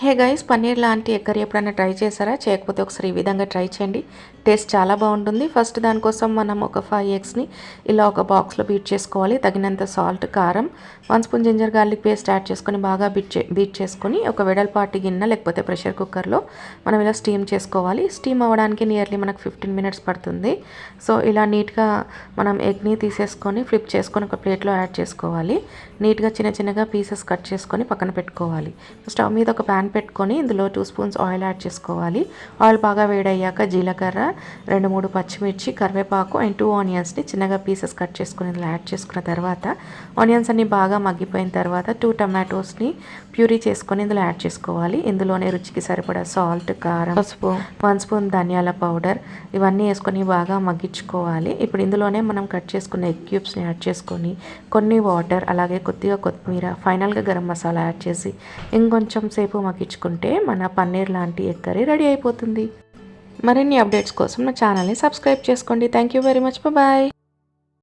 Hey guys paneer లాంటి acre ఎప్పుడైనా try చేశారా? చేయకపోతే ఒకసారి ఈ విధంగా ట్రై చేయండి. టేస్ట్ చాలా బాగుంటుంది. ఫస్ట్ దానికోసం మనం ఒక ఫైవ్ ఎగ్స్ని ఇలా ఒక బాక్స్లో బీట్ చేసుకోవాలి. తగినంత సాల్ట్ కారం one spoon ginger garlic paste add చేసుకొని బాగా బీట్ చే బీట్ చేసుకొని ఒక వెడల్పాటి గిన్నె లేకపోతే ప్రెషర్ కుక్కర్లో మనం ఇలా స్టీమ్ చేసుకోవాలి. స్టీమ్ అవ్వడానికి నియర్లీ మనకు ఫిఫ్టీన్ మినిట్స్ పడుతుంది. సో ఇలా నీట్గా మనం ఎగ్ని తీసేసుకొని ఫ్లిప్ చేసుకొని ఒక ప్లేట్లో యాడ్ చేసుకోవాలి. నీట్గా చిన్న చిన్నగా పీసెస్ కట్ చేసుకొని పక్కన పెట్టుకోవాలి. స్టవ్ మీద ఒక ప్యాన్ పెట్టుకొని ఇందులో టూ స్పూన్స్ ఆయిల్ యాడ్ చేసుకోవాలి. ఆయిల్ బాగా వేడయ్యాక జీలకర్ర రెండు మూడు పచ్చిమిర్చి కరివేపాకు అండ్ టూ ఆనియన్స్ని చిన్నగా పీసెస్ కట్ చేసుకుని ఇందులో యాడ్ చేసుకున్న తర్వాత ఆనియన్స్ అన్ని బాగా మగ్గిపోయిన తర్వాత టూ టమాటోస్ని ప్యూరీ చేసుకొని ఇందులో యాడ్ చేసుకోవాలి. ఇందులోనే రుచికి సరిపడా సాల్ట్ కారం పసుపు వన్ స్పూన్ ధనియాల పౌడర్ ఇవన్నీ వేసుకొని బాగా మగ్గించుకోవాలి. ఇప్పుడు ఇందులోనే మనం కట్ చేసుకున్న ఎగ్ క్యూబ్స్ని యాడ్ చేసుకొని కొన్ని వాటర్ అలాగే కొద్దిగా కొత్తిమీర ఫైనల్గా గరం మసాలా యాడ్ చేసి ఇంకొంచెం సేపు మగ్గించుకుంటే మన పన్నీర్ లాంటి ఎగ్ కర్రీ రెడీ అయిపోతుంది. మరిన్ని అప్డేట్స్ కోసం నా ఛానల్ని సబ్స్క్రైబ్ చేసుకోండి. Thank you very much bye